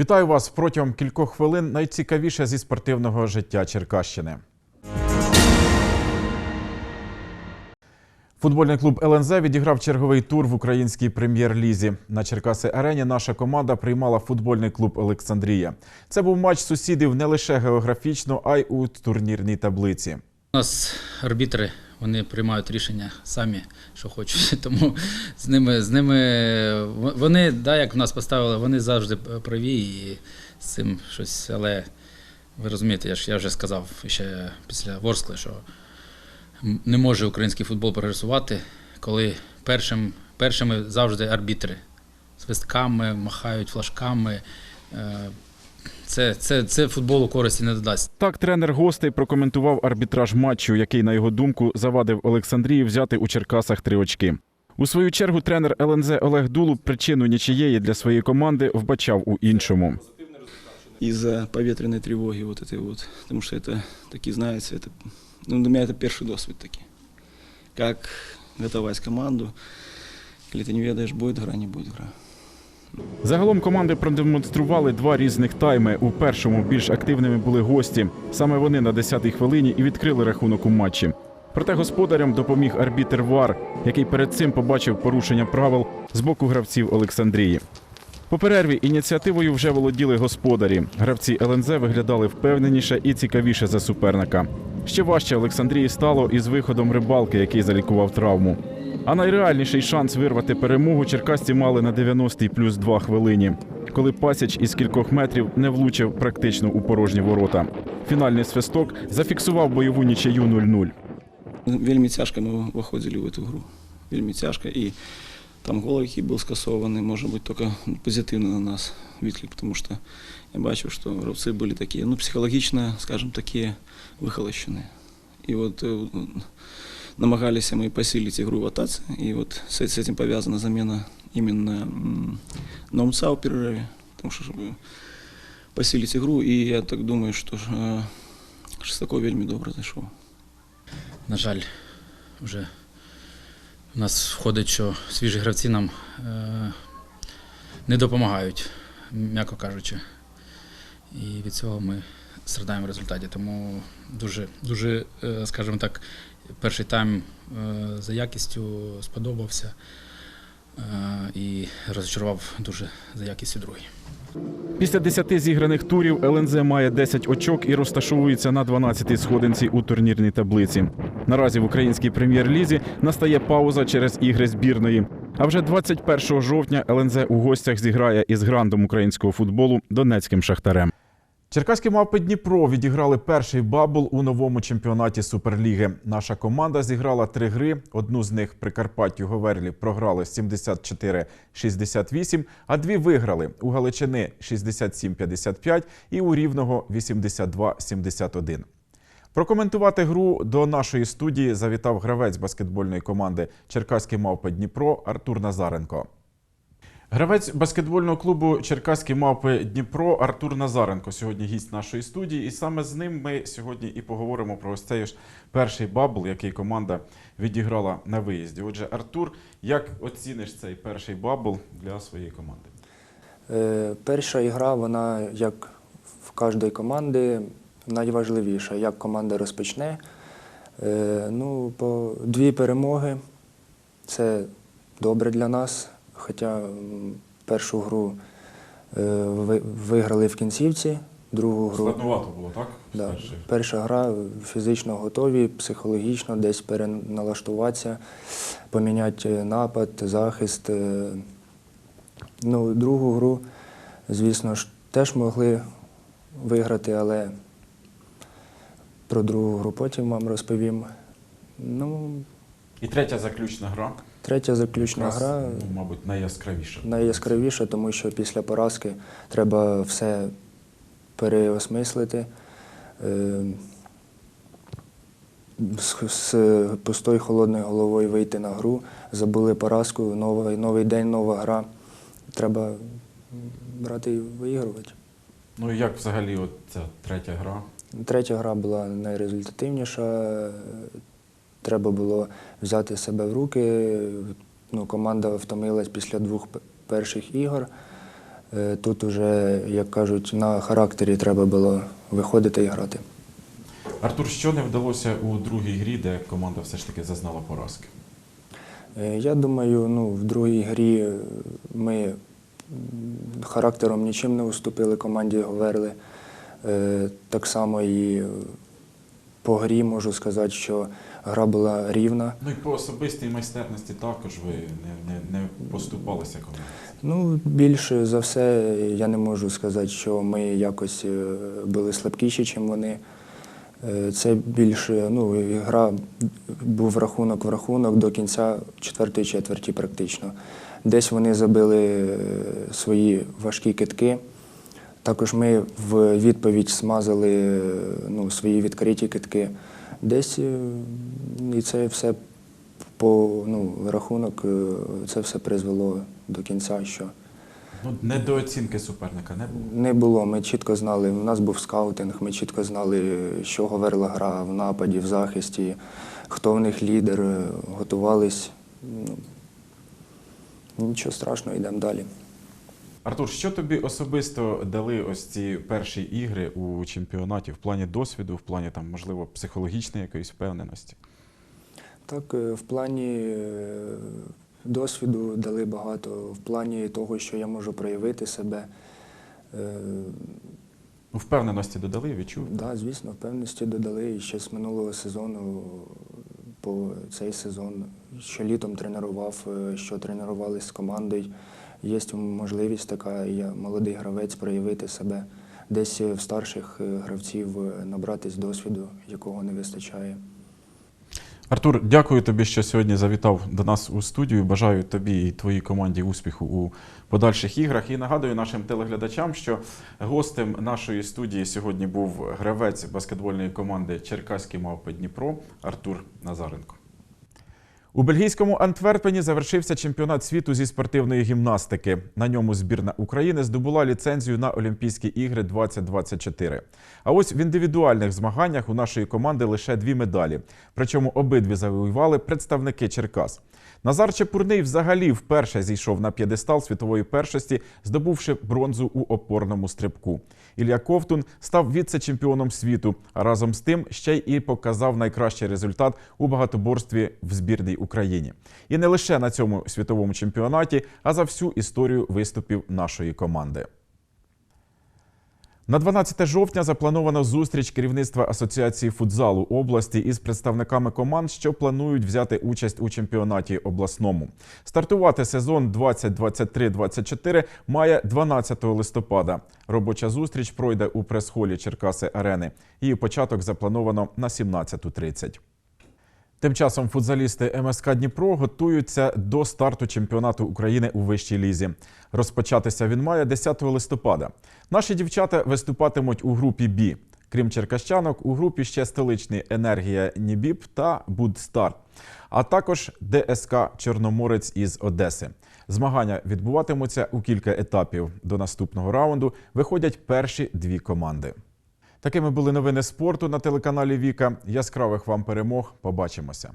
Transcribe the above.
Вітаю вас протягом кількох хвилин. Найцікавіше зі спортивного життя Черкащини. Футбольний клуб ЛНЗ відіграв черговий тур в українській прем'єр-лізі. На Черкаси Арені наша команда приймала футбольний клуб Олександрія. Це був матч сусідів не лише географічно, а й у турнірній таблиці. У нас арбітри, вони приймають рішення самі, що хочуть. Тому з ними, з ними вони, да, як в нас поставили, вони завжди праві і з цим щось. Але ви розумієте, я ж я вже сказав ще після Ворскли, що не може український футбол прогресувати, коли першим, першими завжди арбітри. Свистками, махають флажками. Е, Це, це, це футболу користі не додасть. Так, тренер гостей прокоментував арбітраж матчу, який, на його думку, завадив Олександрії взяти у Черкасах три очки. У свою чергу тренер ЛНЗ Олег Дулуб причину нічиєї для своєї команди вбачав у іншому. из-за поветренной тревоги вот этой вот. Потому что это, такие, знаете, это, ну, для меня это первый досвид такие. Как готовать команду, или ты не ведаешь, будет игра, не будет игра. Загалом команди продемонстрували два різних тайми. У першому більш активними були гості. Саме вони на 10-й хвилині і відкрили рахунок у матчі. Проте господарям допоміг арбітер ВАР, який перед цим побачив порушення правил з боку гравців Олександрії. По перерві ініціативою вже володіли господарі. Гравці ЛНЗ виглядали впевненіше і цікавіше за суперника. Ще важче Олександрії стало із виходом рибалки, який залікував травму. А найреальніший шанс вирвати перемогу черкасці мали на 90-й плюс 2 хвилині, коли пасіч із кількох метрів не влучив практично у порожні ворота. Фінальний свисток зафіксував бойову нічию 0-0. Вельми тяжко мы выходили в эту игру. Вельми тяжко. И там гол, який був скасований, може бути тільки позитивно на нас відклик, тому що я бачив, що гравці були такі, ну, психологічно, скажімо, такі вихолощені. І от намагалися ми посилити ігру в атаці, і от з, цим пов'язана заміна іменно м, Номца в перерыве, тому що щоб посилити ігру, і я так думаю, що е, Шестаков вельми добре зайшов. На жаль, вже в нас входить, що свіжі гравці нам е, не допомагають, м'яко кажучи. І від цього ми страдаємо в результаті. Тому дуже, дуже, е, скажімо так, перший тайм е, за якістю сподобався е, і розчарував дуже за якістю другий. Після 10 зіграних турів ЛНЗ має 10 очок і розташовується на 12-й сходинці у турнірній таблиці. Наразі в українській прем'єр-лізі настає пауза через ігри збірної. А вже 21 жовтня ЛНЗ у гостях зіграє із грандом українського футболу Донецьким шахтарем. Черкаські мавпи Дніпро відіграли перший бабл у новому чемпіонаті Суперліги. Наша команда зіграла три гри. Одну з них Прикарпаттю Говерлі програли 74-68, а дві виграли у Галичини 67-55 і у Рівного 82-71. Прокоментувати гру до нашої студії завітав гравець баскетбольної команди Черкаські мавпи Дніпро Артур Назаренко. Гравець баскетбольного клубу Черкаські мавпи Дніпро Артур Назаренко сьогодні гість нашої студії, і саме з ним ми сьогодні і поговоримо про ось цей ж перший бабл, який команда відіграла на виїзді. Отже, Артур, як оціниш цей перший бабл для своєї команди? Е, Перша ігра, вона, як в кожної команди, найважливіша. Як команда розпочне. Е, Ну, по дві перемоги це добре для нас. Хоча першу гру е, виграли в кінцівці, другу гру. Складновато було, так? Да. Перша гра фізично готові, психологічно десь переналаштуватися, поміняти напад, захист. Е, Ну, другу гру, звісно ж, теж могли виграти, але про другу гру потім вам розповім. Ну, І третя заключна гра. Третя заключна Якраз, гра ну, мабуть, найяскравіша. найяскравіше, тому що після поразки треба все переосмислити. Е, З, з пустою холодною головою вийти на гру, забули поразку, новий, новий день, нова гра. Треба брати і виігрувати. Ну і як взагалі от ця третя гра? Третя гра була найрезультативніша. Треба було взяти себе в руки. Ну, команда втомилась після двох перших ігор. Е, Тут уже, як кажуть, на характері треба було виходити і грати. Артур, що не вдалося у другій грі, де команда все ж таки зазнала поразки? Е, Я думаю, ну, в другій грі ми характером нічим не уступили команді Говерли. Е, Так само і по грі можу сказати, що гра була рівна. Ну і по особистій майстерності також ви не, не, не поступалися команді. Ну, більше за все, я не можу сказати, що ми якось е, були слабкіші, ніж вони. Е, Це більше, ну, гра був рахунок в рахунок до кінця четвертої четверті практично. Десь вони забили е, свої важкі китки. Також ми в відповідь смазали ну, свої відкриті китки. Десь е, і це все по ну, рахунок, е, це все призвело до кінця, що Ну, недооцінки суперника не було. не було. Ми чітко знали, у нас був скаутинг, ми чітко знали, що говорила гра в нападі, в захисті, хто в них лідер, е, готувались. Ну, нічого страшного, йдемо далі. Артур, що тобі особисто дали ось ці перші ігри у чемпіонаті в плані досвіду, в плані там, можливо, психологічної якоїсь впевненості? Так, е, в плані е, досвіду дали багато, в плані того, що я можу проявити себе. Е, Ну, впевненості додали, відчув? Да, звісно, впевненості додали і ще з минулого сезону по цей сезон, що літом тренував, що тренувалися з командою. Є можливість така, я молодий гравець проявити себе, десь в старших е, гравців е, набратись досвіду, якого не вистачає. Артур, дякую тобі, що сьогодні завітав до нас у студію. Бажаю тобі і твоїй команді успіху у подальших іграх. І нагадую нашим телеглядачам, що гостем нашої студії сьогодні був гравець баскетбольної команди Черкаські мавпи Дніпро Артур Назаренко. У бельгійському Антверпені завершився чемпіонат світу зі спортивної гімнастики. На ньому збірна України здобула ліцензію на Олімпійські ігри 2024. А ось в індивідуальних змаганнях у нашої команди лише дві медалі. Причому обидві завоювали представники Черкас. Назар Чепурний взагалі вперше зійшов на п'єдестал світової першості, здобувши бронзу у опорному стрибку. Ілля Ковтун став віце-чемпіоном світу, а разом з тим ще й показав найкращий результат у багатоборстві в збірній Україні. І не лише на цьому світовому чемпіонаті, а за всю історію виступів нашої команди. На 12 жовтня заплановано зустріч керівництва Асоціації футзалу області із представниками команд, що планують взяти участь у чемпіонаті обласному. Стартувати сезон 2023-24 має 12 листопада. Робоча зустріч пройде у прес-холі Черкаси Арени. Її початок заплановано на 17.30. Тим часом футзалісти МСК Дніпро готуються до старту чемпіонату України у вищій лізі. Розпочатися він має 10 листопада. Наші дівчата виступатимуть у групі Бі. Крім черкащанок, у групі ще столичний енергія Нібіп та Будстар, а також ДСК Чорноморець із Одеси. Змагання відбуватимуться у кілька етапів. До наступного раунду виходять перші дві команди. Такими були новини спорту на телеканалі Віка. Яскравих вам перемог. Побачимося.